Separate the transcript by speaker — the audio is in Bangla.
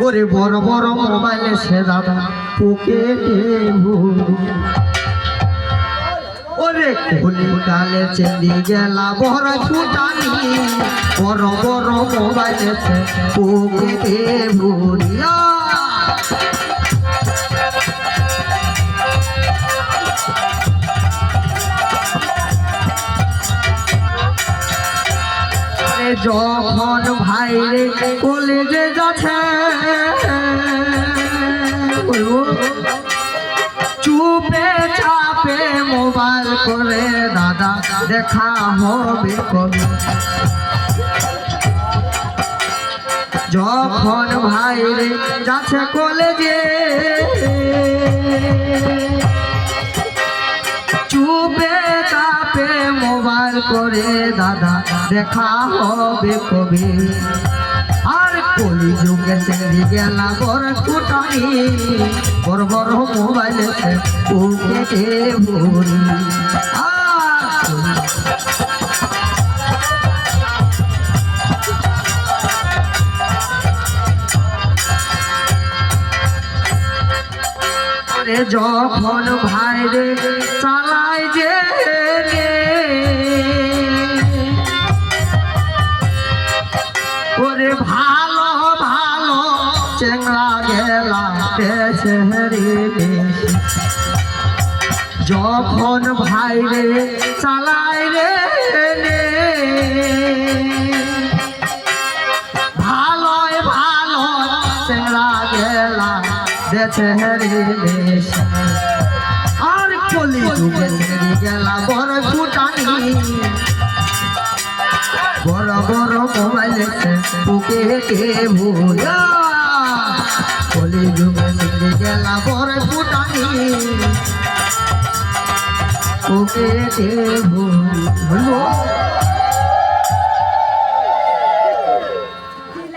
Speaker 1: ওরে বড় বড় মোবাইলে সে দাদা পুকে ওরে খুলি ডালে চেলি গেলা, বড় ফুটানি। বড় বড় মোবাইলে সে ভুলিয়া যখন ভাইরে কলেজে যাচ্ছে চুপে চাপে মোবাইল করে দাদা, দেখা হবে কবে? যখন ভাইরে যাচ্ছে কলেজে মোবাইল করে দাদা দেখা হবে কবে? আর কলি যুগে চেরি গেলা বড় ফুটানি। বড় বড় মোবাইল ভরি। যখন ভাইরে চালায় যে ভালো ভালো গেলা পেছে রে যখন চালায় রে ভালোই ভালো চেংড়া গেলা দেছে আর কলি যুগে গেলা বড় ফুটানি বড় বড় মোবাইল বুকে কে ভুলা? কলি যুগে ছেড়ে গেলা বড় ফুটানি। বুকে কে ভুল